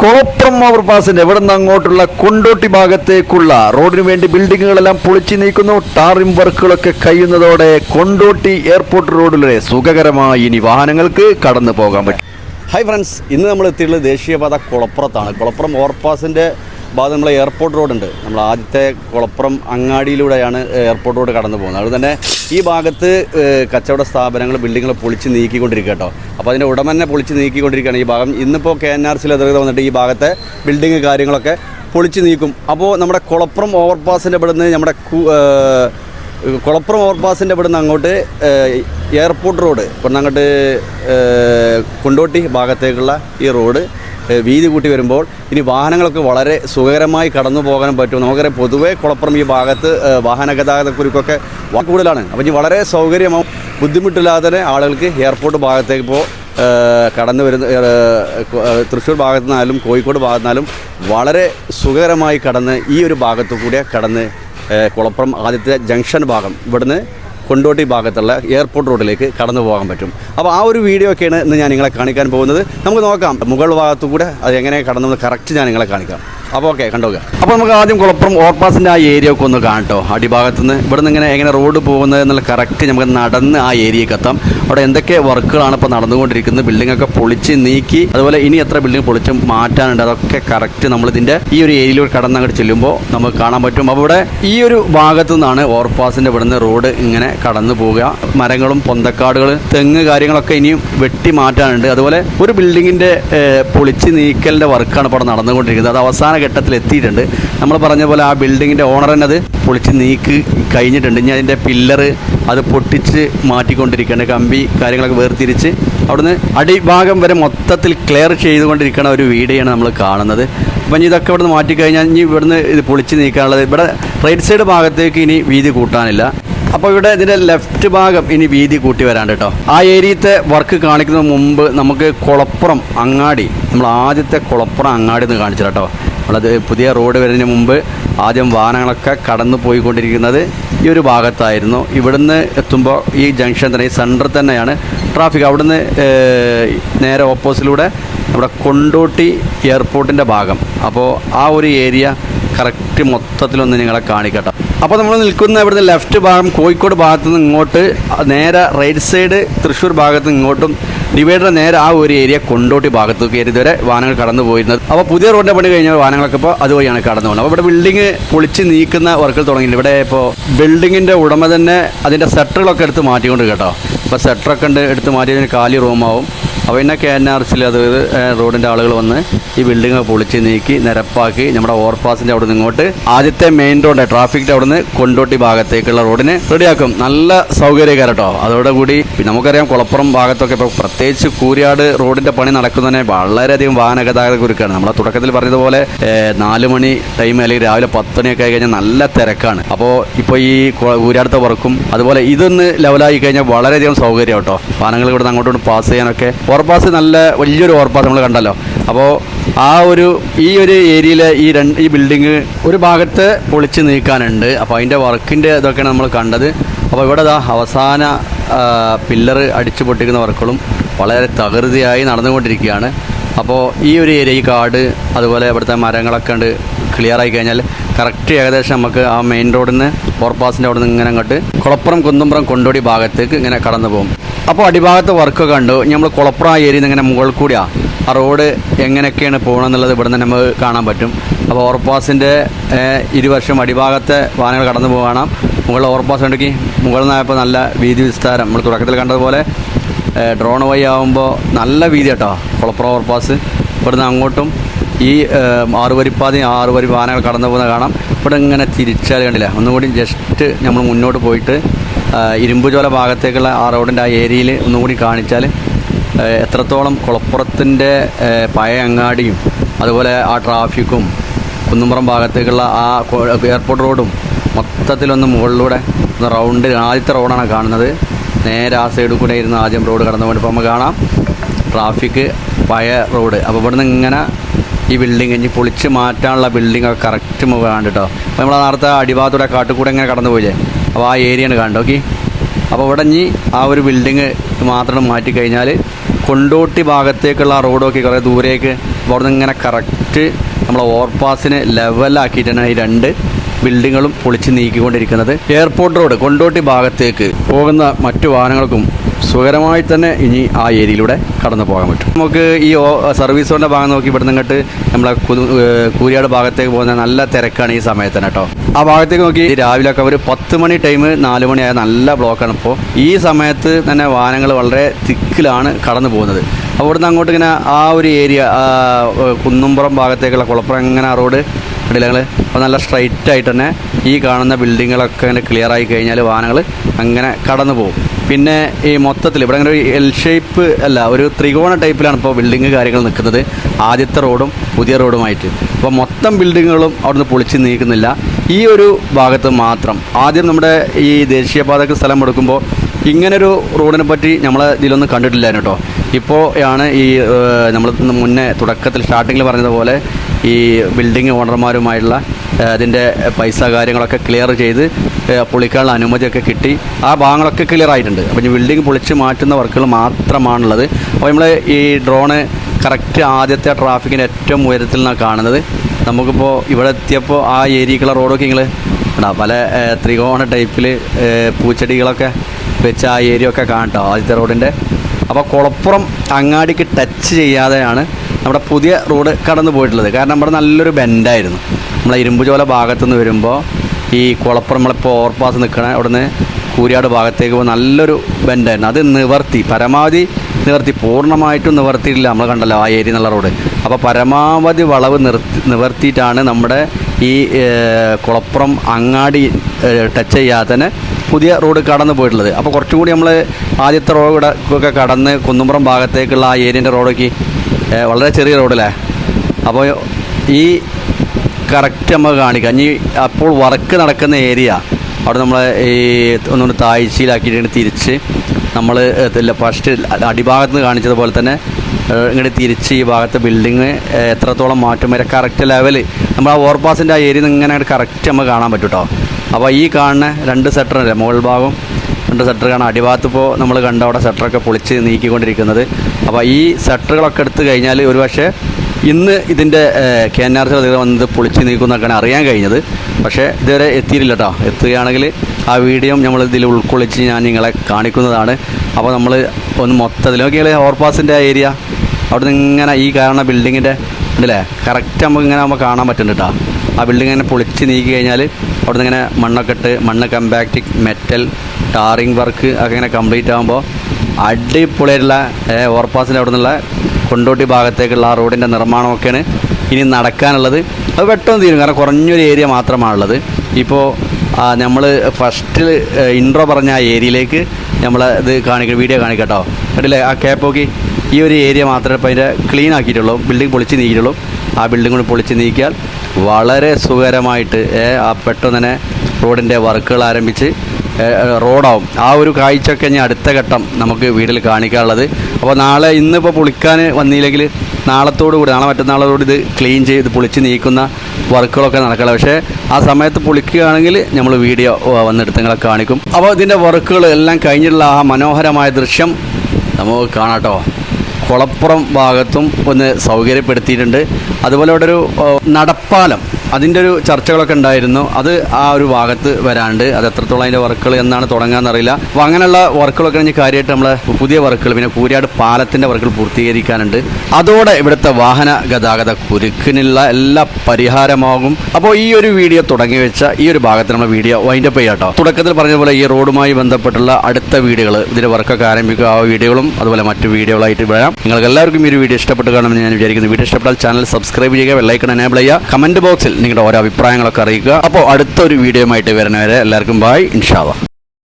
കുളപ്പുറം ഓവർപാസിന്റെ ഇവിടെ നിന്ന് അങ്ങോട്ടുള്ള കൊണ്ടോട്ടി ഭാഗത്തേക്കുള്ള റോഡിന് വേണ്ടി ബിൽഡിങ്ങുകളെല്ലാം പൊളിച്ചു നീക്കുന്നു. ടാറിം വർക്കുകളൊക്കെ കഴിയുന്നതോടെ കൊണ്ടോട്ടി എയർപോർട്ട് റോഡിലൂടെ സുഖകരമായി ഇനി വാഹനങ്ങൾക്ക് കടന്നു പോകാൻ പറ്റും. ഹായ് ഫ്രണ്ട്സ് ഇന്ന് നമ്മൾ എത്തിയിട്ടുള്ളത് ദേശീയപാത കുളപ്പുറത്താണ് കുളപ്പുറം ഓവർപാസിന്റെ ഭാഗത്ത് നമ്മളെ എയർപോർട്ട് റോഡുണ്ട്. നമ്മൾ ആദ്യത്തെ കുളപ്പുറം അങ്ങാടിയിലൂടെയാണ് എയർപോർട്ട് റോഡ് കടന്നു പോകുന്നത്. അതുകൊണ്ട് തന്നെ ഈ ഭാഗത്ത് കച്ചവട സ്ഥാപനങ്ങൾ ബിൽഡിങ്ങുകൾ പൊളിച്ച് നീക്കിക്കൊണ്ടിരിക്കുക കേട്ടോ. അപ്പോൾ അതിന്റെ ഉടമ തന്നെ പൊളിച്ച് നീക്കിക്കൊണ്ടിരിക്കുകയാണ് ഈ ഭാഗം. ഇന്നിപ്പോൾ കെ എൻ ആർ സിയിൽ എതിർത്ത് വന്നിട്ട് ഈ ഭാഗത്തെ ബിൽഡിങ് കാര്യങ്ങളൊക്കെ പൊളിച്ച് നീക്കും. അപ്പോൾ നമ്മുടെ കുളപ്പുറം ഓവർപാസിന്റെ ഇവിടുന്ന് നമ്മുടെ കുളപ്പുറം ഓവർപാസിന്റെ ഇവിടുന്ന് അങ്ങോട്ട് എയർപോർട്ട് റോഡ് ഇപ്പം അങ്ങോട്ട് കൊണ്ടോട്ടി ഭാഗത്തേക്കുള്ള ഈ റോഡ് വീതി കൂട്ടി വരുമ്പോൾ ഇനി വാഹനങ്ങളൊക്കെ വളരെ സുഖകരമായി കടന്നു പോകാൻ പറ്റും. നമുക്കറിയാം പൊതുവേ കുളപ്പുറം ഈ ഭാഗത്ത് വാഹന ഗതാഗത കുരുക്കൊക്കെ വളരെ കൂടുതലാണ്. അപ്പോൾ ഇനി വളരെ സൗകര്യമാവും. ബുദ്ധിമുട്ടില്ലാതെ തന്നെ ആളുകൾക്ക് എയർപോർട്ട് ഭാഗത്തേക്ക് ഇപ്പോൾ കടന്നു വരുന്ന തൃശ്ശൂർ ഭാഗത്തു നിന്നാലും കോഴിക്കോട് ഭാഗത്തു നിന്നാലും വളരെ സുഖകരമായി കടന്ന് ഈ ഒരു ഭാഗത്തു കൂടെ കടന്ന് കുളപ്പുറം ആദ്യത്തെ ജംഗ്ഷൻ ഭാഗം ഇവിടുന്ന് കൊണ്ടോട്ടി ഭാഗത്തുള്ള എയർപോർട്ട് റോഡിലേക്ക് കടന്നു പോകാൻ പറ്റും. അപ്പോൾ ആ ഒരു വീഡിയോ ഒക്കെയാണ് ഇന്ന് ഞാൻ നിങ്ങളെ കാണിക്കാൻ പോകുന്നത്. നമുക്ക് നോക്കാം. മുകൾ ഭാഗത്തു കൂടെ അത് എങ്ങനെ കടന്നു കറക്റ്റ് ഞാൻ നിങ്ങളെ കാണിക്കാം. അപ്പോൾ ഓക്കെ കണ്ടോക അപ്പോൾ നമുക്ക് ആദ്യം കുളപ്പുറം ഓവർപാസിന്റെ ആ ഏരിയ ഒക്കെ ഒന്ന് കാണട്ടോ അടിഭാഗത്ത് നിന്ന് ഇവിടെ നിന്ന് ഇങ്ങനെ എങ്ങനെ റോഡ് പോകുന്നത് എന്നുള്ള കറക്റ്റ് നമുക്ക് നടന്ന് ആ ഏരിയക്ക് എത്താം. അവിടെ എന്തൊക്കെ വർക്കുകളാണ് ഇപ്പോൾ നടന്നുകൊണ്ടിരിക്കുന്നത്? ബിൽഡിംഗ് ഒക്കെ പൊളിച്ച് നീക്കി അതുപോലെ ഇനി എത്ര ബിൽഡിംഗ് പൊളിച്ച് മാറ്റാനുണ്ട്? അതൊക്കെ കറക്റ്റ് നമ്മളിതിന്റെ ഈ ഒരു ഏരിയയിലൂടെ കടന്നങ്ങോട്ട് ചെല്ലുമ്പോൾ നമുക്ക് കാണാൻ പറ്റും. അപ്പോൾ ഇവിടെ ഈ ഒരു ഭാഗത്തു നിന്നാണ് ഓവർപാസിന്റെ ഇവിടുന്ന് റോഡ് ഇങ്ങനെ കടന്നു പോവുക. മരങ്ങളും പൊന്തക്കാടുകൾ തെങ്ങ് കാര്യങ്ങളൊക്കെ ഇനിയും വെട്ടി മാറ്റാനുണ്ട് അതുപോലെ ഒരു ബിൽഡിങ്ങിന്റെ പൊളിച്ച് നീക്കലിന്റെ വർക്കാണ് ഇപ്പോൾ നടന്നുകൊണ്ടിരിക്കുന്നത്. അത് അവസാന ഘട്ടത്തിൽ എത്തിയിട്ടുണ്ട് നമ്മൾ പറഞ്ഞ പോലെ ആ ബിൽഡിങ്ങിന്റെ ഓണർ തന്നെ അത് പൊളിച്ച് നീക്കി കഴിഞ്ഞിട്ടുണ്ട്. ഇനി അതിന്റെ പില്ലറ് അത് പൊട്ടിച്ച് മാറ്റിക്കൊണ്ടിരിക്കുകയാണ്. കമ്പി കാര്യങ്ങളൊക്കെ വേർതിരിച്ച് അവിടുന്ന് അടിഭാഗം വരെ മൊത്തത്തിൽ ക്ലിയർ ചെയ്തുകൊണ്ടിരിക്കുന്ന ഒരു വീഡിയോയാണ് നമ്മൾ കാണുന്നത്. അപ്പം ഇനി ഇതൊക്കെ ഇവിടുന്ന് മാറ്റിക്കഴിഞ്ഞാൽ ഇനി ഇവിടുന്ന് ഇത് പൊളിച്ച് നീക്കാനുള്ളത് ഇവിടെ റൈറ്റ് സൈഡ് ഭാഗത്തേക്ക് ഇനി വീതി കൂട്ടാനില്ല. അപ്പോൾ ഇവിടെ ഇതിന്റെ ലെഫ്റ്റ് ഭാഗം ഇനി വീതി കൂട്ടി വരാണ്ട് കേട്ടോ. ആ ഏരിയത്തെ വർക്ക് കാണിക്കുന്നതിന് മുമ്പ് നമുക്ക് കുളപ്പുറം അങ്ങാടി നമ്മൾ ആദ്യത്തെ കുളപ്പുറം അങ്ങാടി എന്ന് കാണിച്ചു കേട്ടോ. നമ്മളത് പുതിയ റോഡ് വരുന്നതിന് മുമ്പ് ആദ്യം വാഹനങ്ങളൊക്കെ കടന്നു പോയിക്കൊണ്ടിരിക്കുന്നത് ഈ ഒരു ഭാഗത്തായിരുന്നു. ഇവിടുന്ന് എത്തുമ്പോൾ ഈ ജംഗ്ഷൻ തന്നെ ഈ സെന്ററിൽ തന്നെയാണ് ട്രാഫിക്. അവിടുന്ന് നേരെ ഓപ്പോസിലൂടെ നമ്മുടെ കൊണ്ടോട്ടി എയർപോർട്ടിന്റെ ഭാഗം. അപ്പോൾ ആ ഒരു ഏരിയ കറക്റ്റ് മൊത്തത്തിലൊന്ന് നിങ്ങളെ കാണിക്കട്ടെ. അപ്പോൾ നമ്മൾ നിൽക്കുന്ന ഇവിടുന്ന് ലെഫ്റ്റ് ഭാഗം കോഴിക്കോട് ഭാഗത്ത് നിന്ന് ഇങ്ങോട്ട് നേരെ റൈറ്റ് സൈഡ് തൃശ്ശൂർ ഭാഗത്ത് നിന്ന് ഇങ്ങോട്ടും ഡിവൈഡർ നേരെ ആ ഒരു ഏരിയ കൊണ്ടോട്ടി ഭാഗത്തേക്ക് ഇതുവരെ വാഹനങ്ങൾ കടന്നു പോയിരുന്നത്. അപ്പോൾ പുതിയ റോഡിന്റെ പണി കഴിഞ്ഞാൽ വാഹനങ്ങളൊക്കെ ഇപ്പോൾ അതുവഴിയാണ് കടന്നു പോകുന്നത്. അപ്പോൾ ഇവിടെ ബിൽഡിംഗ് പൊളിച്ച് നീക്കുന്ന വർക്കുകൾ തുടങ്ങിയിട്ടുണ്ട്. ഇവിടെ ഇപ്പോൾ ബിൽഡിങ്ങിന്റെ ഉടമ തന്നെ അതിന്റെ സെറ്ററുകളൊക്കെ എടുത്ത് മാറ്റിക്കൊണ്ട് കേട്ടോ. അപ്പോൾ സെറ്ററൊക്കെ ഉണ്ട് എടുത്ത് മാറ്റിയതിന് കാലി റൂമാവും അപ്പോൾ പിന്നെ കെ എൻ ആർ സിയിൽ അതായത് റോഡിന്റെ ആളുകൾ വന്ന് ഈ ബിൽഡിംഗ് പൊളിച്ച് നീക്കി നിരപ്പാക്കി നമ്മുടെ ഓവർപാസിന്റെ അവിടെ നിന്ന് ഇങ്ങോട്ട് ആദ്യത്തെ മെയിൻ റോഡ് ട്രാഫിക്കിന്റെ അവിടെ നിന്ന് കൊണ്ടോട്ടി ഭാഗത്തേക്കുള്ള റോഡിന് റെഡിയാക്കും. നല്ല സൗകര്യകരം കേട്ടോ അതോടുകൂടി നമുക്കറിയാം കുളപ്പുറം ഭാഗത്തൊക്കെ ഇപ്പോൾ പ്രത്യേകിച്ച് കൂരിയാട് റോഡിന്റെ പണി നടക്കുന്നതിനെ വളരെയധികം വാഹന ഗതാഗത കുരുക്കാണ്. നമ്മളെ തുടക്കത്തിൽ പറഞ്ഞതുപോലെ നാല് മണി ടൈം അല്ലെങ്കിൽ രാവിലെ പത്ത് മണിയൊക്കെ ആയി കഴിഞ്ഞാൽ നല്ല തിരക്കാണ്. അപ്പോൾ ഇപ്പോൾ ഈ കൂരിയാടത്തെ വർക്കും അതുപോലെ ഇതൊന്ന് ലെവലായി കഴിഞ്ഞാൽ വളരെയധികം സൗകര്യം കേട്ടോ വാഹനങ്ങൾ ഇവിടെ അങ്ങോട്ടും പാസ് ചെയ്യാനൊക്കെ ഓവർപാസ് നല്ല വലിയൊരു ഓവർപാസ് നമ്മൾ കണ്ടല്ലോ. അപ്പോൾ ആ ഒരു ഈ ഒരു ഏരിയയിലെ ഈ രണ്ട് ഈ ബിൽഡിങ് ഒരു ഭാഗത്ത് പൊളിച്ച് നീക്കാനുണ്ട്. അപ്പോൾ അതിന്റെ വർക്കിന്റെ ഇതൊക്കെയാണ് നമ്മൾ കണ്ടത്. അപ്പോൾ ഇവിടെ ഇതാ അവസാന പില്ലർ അടിച്ചു പൊട്ടിക്കുന്ന വർക്കുകളും വളരെ തകൃതിയായി നടന്നുകൊണ്ടിരിക്കുകയാണ്. അപ്പോൾ ഈ ഒരു ഏരിയ ഈ കാട് അതുപോലെ ഇവിടുത്തെ മരങ്ങളൊക്കെ ഉണ്ട് ക്ലിയർ ആയി കഴിഞ്ഞാൽ കറക്റ്റ് ഏകദേശം നമുക്ക് ആ മെയിൻ റോഡിൽ നിന്ന് ഓവർപാസിന്റെ അവിടെ നിന്ന് ഇങ്ങനെ അങ്ങോട്ട് കുളപ്പുറം കുന്നുംപുറം കൊണ്ടോടി ഭാഗത്തേക്ക് ഇങ്ങനെ കടന്നു പോകും അപ്പോൾ അടിഭാഗത്തെ വർക്ക് ഉണ്ട് നമ്മൾ കുളപ്പുറ ഏരിയയിൽ ഇങ്ങനെ മുകളിൽ കൂടിയാ. ആ റോഡ് എങ്ങനെയൊക്കെയാണ് പോകണമെന്നുള്ളത് ഇവിടെ നിന്ന് നമുക്ക് കാണാൻ പറ്റും. അപ്പോൾ ഓവർപാസിന്റെ ഇരുവർഷം അടിഭാഗത്തെ വാഹനങ്ങൾ കടന്നു പോകണം മുകളിൽ ഓവർപാസ് ഉണ്ടെങ്കിൽ മുകളിൽ നിന്നായപ്പോൾ നല്ല വീതി വിസ്താരം. നമ്മൾ തുടക്കത്തിൽ കണ്ടതുപോലെ ഡ്രോൺ വഴി ആകുമ്പോൾ നല്ല വീതി കേട്ടോ കുളപ്പുറം ഓവർപാസ് ഇവിടുന്ന് അങ്ങോട്ടും ഈ ആറുവരിപ്പാതി ആറുവരി വാഹനങ്ങൾ കടന്നു പോകുന്ന കാണാം. ഇവിടെ ഇങ്ങനെ തിരിച്ചാൽ കണ്ടില്ല? ഒന്നുകൂടി ജസ്റ്റ് നമ്മൾ മുന്നോട്ട് പോയിട്ട് ഇരുമ്പുചോല ഭാഗത്തേക്കുള്ള ആ റോഡിന്റെ ആ ഏരിയയിൽ ഒന്നുകൂടി കാണിച്ചാൽ എത്രത്തോളം കുളപ്പുറത്തിന്റെ പഴയ അങ്ങാടിയും അതുപോലെ ആ ട്രാഫിക്കും കുന്നുംപുറം ഭാഗത്തേക്കുള്ള ആ എയർപോർട്ട് റോഡും മൊത്തത്തിലൊന്ന് മുകളിലൂടെ റൗണ്ട് ആദ്യത്തെ റോഡാണ് കാണുന്നത്. നേരെ ആ സൈഡിൽ കൂടെ ഇരുന്ന് ആദ്യം റോഡ് കടന്നു പോയിട്ട് ഇപ്പോൾ നമുക്ക് കാണാം. ട്രാഫിക് പഴയ റോഡ്. അപ്പോൾ ഇവിടുന്ന് ഇങ്ങനെ ഈ ബിൽഡിങ് ഇനി പൊളിച്ച് മാറ്റാനുള്ള ബിൽഡിംഗ് ഒക്കെ കറക്റ്റ് മുഖമാണ് കേട്ടോ. അപ്പോൾ നമ്മൾ നേരത്തെ അടിഭാഗത്തൂടെ കാട്ടുകൂടെ ഇങ്ങനെ കടന്നു പോയില്ലേ അപ്പോൾ ആ ഏരിയയാണ് കാണുന്നത് ഓക്കെ അപ്പോൾ ഇവിടെ ഇനി ആ ഒരു ബിൽഡിങ് മാത്രം മാറ്റി കഴിഞ്ഞാൽ കൊണ്ടോട്ടി ഭാഗത്തേക്കുള്ള ആ റോഡൊക്കെ കുറേ ദൂരേക്ക് അവിടെ നിന്ന് ഇങ്ങനെ കറക്റ്റ് നമ്മളെ ഓവർപാസിന് ലെവലാക്കിയിട്ടാണ് ഈ രണ്ട് ബിൽഡിങ്ങുകളും പൊളിച്ച് നീക്കിക്കൊണ്ടിരിക്കുന്നത്. എയർപോർട്ട് റോഡ് കൊണ്ടോട്ടി ഭാഗത്തേക്ക് പോകുന്ന മറ്റു വാഹനങ്ങൾക്കും സുഖകരമായി തന്നെ ഇനി ആ ഏരിയയിലൂടെ കടന്നു പോകാൻ പറ്റും. നമുക്ക് ഈ സർവീസ് റോഡിന്റെ ഭാഗം നോക്കി ഇവിടെ നിന്നിട്ട് നമ്മളെ കൂരിയാട് ഭാഗത്തേക്ക് പോകുന്ന നല്ല തിരക്കാണ് ഈ സമയത്ത് തന്നെ കേട്ടോ. ആ ഭാഗത്തേക്ക് നോക്കി. രാവിലെ ഒക്കെ ഒരു പത്ത് മണി ടൈം നാല് മണിയായ നല്ല ബ്ലോക്കാണ് ഇപ്പോൾ ഈ സമയത്ത് തന്നെ വാഹനങ്ങൾ വളരെ തിക്കിലാണ് കടന്നു പോകുന്നത്. അവിടുന്ന് അങ്ങോട്ട് ഇങ്ങനെ ആ ഒരു ഏരിയ കുന്നുംപുറം ഭാഗത്തേക്കുള്ള കുളപ്പുറം ഇങ്ങനെ റോഡ് കണ്ടില്ല ഞങ്ങൾ അപ്പോൾ നല്ല സ്ട്രൈറ്റ് ആയിട്ട് തന്നെ ഈ കാണുന്ന ബിൽഡിങ്ങുകളൊക്കെ ഇങ്ങനെ ക്ലിയർ ആയി കഴിഞ്ഞാൽ വാഹനങ്ങൾ അങ്ങനെ കടന്നു പോകും. പിന്നെ ഈ മൊത്തത്തിൽ ഇവിടെ അങ്ങനെ ഒരു എൽ ഷേപ്പ് അല്ല ഒരു ത്രികോണ ടൈപ്പിലാണ് ഇപ്പോൾ ബിൽഡിങ് കാര്യങ്ങൾ നിൽക്കുന്നത്. ആദ്യത്തെ റോഡും പുതിയ റോഡുമായിട്ട് അപ്പോൾ മൊത്തം ബിൽഡിങ്ങുകളും അവിടുന്ന് പൊളിച്ച് നീക്കുന്നില്ല. ഈ ഒരു ഭാഗത്ത് മാത്രം. ആദ്യം നമ്മുടെ ഈ ദേശീയപാതക്ക് സ്ഥലം കൊടുക്കുമ്പോൾ ഇങ്ങനൊരു റോഡിനെ പറ്റി നമ്മൾ ഇതിലൊന്നും കണ്ടിട്ടില്ലായിരുന്നു കേട്ടോ. ഇപ്പോൾ ആണ് ഈ നമ്മൾ മുന്നേ തുടക്കത്തിൽ സ്റ്റാർട്ടിങ്ങിൽ പറഞ്ഞതുപോലെ ഈ ബിൽഡിംഗ് ഓണർമാരുമായുള്ള ഏഹ്, അതിന്റെ പൈസ കാര്യങ്ങളൊക്കെ ക്ലിയർ ചെയ്ത് പൊളിക്കാനുള്ള അനുമതിയൊക്കെ കിട്ടി. ആ ഭാഗങ്ങളൊക്കെ ക്ലിയർ ആയിട്ടുണ്ട്. അപ്പോൾ ഈ ബിൽഡിംഗ് പൊളിച്ച് മാറ്റുന്ന വർക്കുകൾ മാത്രമാണുള്ളത്. അപ്പോൾ നമ്മൾ ഈ ഡ്രോണ് കറക്റ്റ് ആദ്യത്തെ ട്രാഫിക്കിന്റെ ഏറ്റവും ഉയരത്തിൽ നിന്നാണ് കാണുന്നത്. നമുക്കിപ്പോൾ ഇവിടെ എത്തിയപ്പോൾ ആ ഏരിയക്കുള്ള റോഡൊക്കെ നിങ്ങൾ ഉണ്ടാവും പല ത്രികോണ ടൈപ്പിൽ പൂച്ചെടികളൊക്കെ വെച്ച് ആ ഏരിയ ഒക്കെ കാണട്ടോ ആദ്യത്തെ റോഡിന്റെ അപ്പോൾ കുളപ്പുറം അങ്ങാടിക്ക് ടച്ച് ചെയ്യാതെയാണ് നമ്മുടെ പുതിയ റോഡ് കടന്നു പോയിട്ടുള്ളത്. കാരണം നമ്മുടെ നല്ലൊരു ബെൻഡായിരുന്നു. നമ്മളെ ഇരുമ്പുചോല ഭാഗത്തു നിന്ന് വരുമ്പോൾ ഈ കുളപ്പുറം നമ്മളിപ്പോൾ ഓവർപാസ് നിൽക്കണ അവിടുന്ന് കൂരിയാട് ഭാഗത്തേക്ക് പോകുമ്പോൾ നല്ലൊരു ബെൻഡായിരുന്നു. അത് നിവർത്തി പരമാവധി നിവർത്തി പൂർണമായിട്ടും നിവർത്തിയിട്ടില്ല നമ്മൾ കണ്ടല്ലോ ആ ഏരിയ എന്നുള്ള റോഡ്. അപ്പോൾ പരമാവധി വളവ് നിർത്തി നിവർത്തിയിട്ടാണ് നമ്മുടെ ഈ കുളപ്പുറം അങ്ങാടി ടച്ച് ചെയ്യാതെ തന്നെ പുതിയ റോഡ് കടന്നു പോയിട്ടുള്ളത്. അപ്പോൾ കുറച്ചും കൂടി നമ്മൾ ആദ്യത്തെ റോഡ് ഒക്കെ കടന്ന് കുന്നുംപുറം ഭാഗത്തേക്കുള്ള ആ ഏരിയന്റെ റോഡൊക്കെ വളരെ ചെറിയ റോഡല്ലേ? അപ്പോൾ ഈ കറക്റ്റ് നമ്മൾ കാണിക്കാം. ഇനി അപ്പോൾ വർക്ക് നടക്കുന്ന ഏരിയ അവിടെ നമ്മൾ ഈ ഒന്നുകൊണ്ട് താഴ്ചയിലാക്കിയിട്ട് തിരിച്ച് നമ്മൾ ഫസ്റ്റ് അടിഭാഗത്ത് നിന്ന് കാണിച്ചതുപോലെ തന്നെ ഇങ്ങോട്ട് തിരിച്ച് ഈ ഭാഗത്ത് ബിൽഡിങ് എത്രത്തോളം മാറ്റം വരെ. കറക്റ്റ് ലെവൽ നമ്മൾ ആ ഓവർപാസിന്റെ ആ ഏരിയ ഇങ്ങനെ കറക്റ്റ് നമുക്ക് കാണാൻ പറ്റും കേട്ടോ അപ്പോൾ ഈ കാണുന്ന രണ്ട് സെറ്ററല്ലേ മുകൾ ഭാഗം രണ്ട് സെറ്ററുകളാണ് കാണാം അടിഭാഗത്ത് ഇപ്പോൾ നമ്മൾ കണ്ട അവിടെ സെറ്ററൊക്കെ പൊളിച്ച് നീക്കിക്കൊണ്ടിരിക്കുന്നത്. അപ്പോൾ ഈ സെറ്ററുകളൊക്കെ എടുത്തു കഴിഞ്ഞാൽ ഒരുപക്ഷെ ഇന്ന് ഇതിന്റെ കെ എൻ ആർ സി അധികം വന്നത് പൊളിച്ച് നീക്കുന്നൊക്കെയാണ് അറിയാൻ കഴിഞ്ഞത്. പക്ഷേ ഇതുവരെ എത്തിയില്ല കേട്ടോ എത്തുകയാണെങ്കിൽ ആ വീഡിയോ നമ്മൾ ഇതിൽ ഉൾക്കൊള്ളിച്ച് ഞാൻ നിങ്ങളെ കാണിക്കുന്നതാണ്. അപ്പോൾ നമ്മൾ ഒന്ന് മൊത്തത്തിൽ നോക്കിയാൽ ഓവർപാസിന്റെ ഏരിയ അവിടെ നിന്ന് ഇങ്ങനെ ഈ കാണുന്ന ബിൽഡിങ്ങിന്റെ ഉണ്ടല്ലേ? കറക്റ്റ് നമുക്ക് ഇങ്ങനെ നമുക്ക് കാണാൻ പറ്റുന്നുണ്ട് കേട്ടോ ആ ബിൽഡിംഗ് ഇങ്ങനെ പൊളിച്ച് നീക്കി കഴിഞ്ഞാൽ അവിടെ നിന്ന് ഇങ്ങനെ മണ്ണൊക്കെ ഇട്ട് മണ്ണ് കമ്പാക്റ്റിക് മെറ്റൽ ടാറിങ് വർക്ക് ഒക്കെ ഇങ്ങനെ കംപ്ലീറ്റ് ആകുമ്പോൾ അടിപൊളിയായിട്ടുള്ള ഓവർപാസിന്റെ അവിടെ നിന്നുള്ള കൊണ്ടോട്ടി ഭാഗത്തേക്കുള്ള ആ റോഡിന്റെ നിർമ്മാണമൊക്കെയാണ് ഇനി നടക്കാനുള്ളത്. അത് പെട്ടെന്ന് തീരും കാരണം കുറഞ്ഞൊരു ഏരിയ മാത്രമാണുള്ളത്. ഇപ്പോൾ നമ്മൾ ഫസ്റ്റിൽ ഇൻട്രോ പറഞ്ഞ ആ ഏരിയയിലേക്ക് നമ്മൾ ഇത് കാണിക്കുക വീഡിയോ കാണിക്കട്ടോ. കണ്ടില്ലേ? ആ ക്യാപ്പോക്കി ഈ ഒരു ഏരിയ മാത്രമേ ഇപ്പോൾ അതിന്റെ ക്ലീൻ ആക്കിയിട്ടുള്ളൂ. ബിൽഡിംഗ് പൊളിച്ച് നീക്കിയിട്ടുള്ളൂ. ആ ബിൽഡിംഗ് കൂടി പൊളിച്ച് നീക്കിയാൽ വളരെ സുഖകരമായിട്ട് ആ പെട്ടെന്ന് തന്നെ റോഡിന്റെ വർക്കുകൾ ആരംഭിച്ച് റോഡാവും. ആ ഒരു കാഴ്ചയൊക്കെ ഇനി അടുത്ത ഘട്ടം നമുക്ക് വീട്ടിൽ കാണിക്കാനുള്ളത്. അപ്പോൾ നാളെ ഇന്നിപ്പോൾ പൊളിക്കാൻ വന്നില്ലെങ്കിൽ നാളത്തോടു കൂടി നാളെ മറ്റന്നാളോട് ഇത് ക്ലീൻ ചെയ്ത് പൊളിച്ച് നീക്കുന്ന വർക്കുകളൊക്കെ നടക്കണം പക്ഷേ ആ സമയത്ത് പൊളിക്കുകയാണെങ്കിൽ നമ്മൾ വീഡിയോ വന്നെടുത്ത് നിങ്ങളെ കാണിക്കും. അപ്പോൾ ഇതിന്റെ വർക്കുകൾ എല്ലാം കഴിഞ്ഞിട്ടുള്ള ആ മനോഹരമായ ദൃശ്യം നമുക്ക് കാണാട്ടോ കുളപ്പുറം ഭാഗത്തും ഒന്ന് സൗകര്യപ്പെടുത്തിയിട്ടുണ്ട്. അതുപോലെ ഇവിടെ ഒരു നടപ്പാലം. അതിന്റെ ഒരു ചർച്ചകളൊക്കെ ഉണ്ടായിരുന്നു. അത് ആ ഒരു ഭാഗത്ത് വരാണ്ട് അത് എത്രത്തോളം അതിന്റെ വർക്കുകൾ എന്നാണ് തുടങ്ങാന്നറിയില്ല. അപ്പോൾ അങ്ങനെയുള്ള വർക്കുകളൊക്കെ കഴിഞ്ഞ് കാര്യമായിട്ട് നമ്മൾ പുതിയ വർക്കുകൾ പിന്നെ കൂരിയാട് പാലത്തിന്റെ വർക്കുകൾ പൂർത്തീകരിക്കാനുണ്ട്. അതോടെ ഇവിടുത്തെ വാഹന ഗതാഗത കുരുക്കിനുള്ള എല്ലാ പരിഹാരമാകും. അപ്പോൾ ഈ ഒരു വീഡിയോ തുടങ്ങി വെച്ച ഈ ഒരു ഭാഗത്ത് നമ്മൾ വീഡിയോ വൈൻഡപ്പ് ചെയ്യാം കേട്ടോ. തുടക്കത്തിൽ പറഞ്ഞ പോലെ ഈ റോഡുമായി ബന്ധപ്പെട്ടുള്ള അടുത്ത വീഡിയോകൾ ഇതിന്റെ വർക്കൊക്കെ ആരംഭിക്കുക. ആ വീഡിയോകളും അതുപോലെ മറ്റ് വീഡിയോകളായിട്ട് വരാം. നിങ്ങൾക്ക് എല്ലാവർക്കും ഈ ഒരു വീഡിയോ ഇഷ്ടപ്പെട്ട് കാണുമെന്ന് ഞാൻ വിചാരിക്കുന്നു. വീഡിയോ ഇഷ്ടപ്പെട്ടാൽ ചാനൽ സബ്സ്ക്രൈബ് ചെയ്യുക വെള്ളൈക്കൺ എനേബിൾ ചെയ്യുക. കമന്റ് ബോക്സിൽ നിങ്ങളുടെ ഓരോ അഭിപ്രായങ്ങളൊക്കെ അറിയിക്കുക. അപ്പോൾ അടുത്തൊരു വീഡിയോയുമായിട്ട് വരുന്നവരെ എല്ലാവർക്കും ബായ് ഇൻഷാല്ല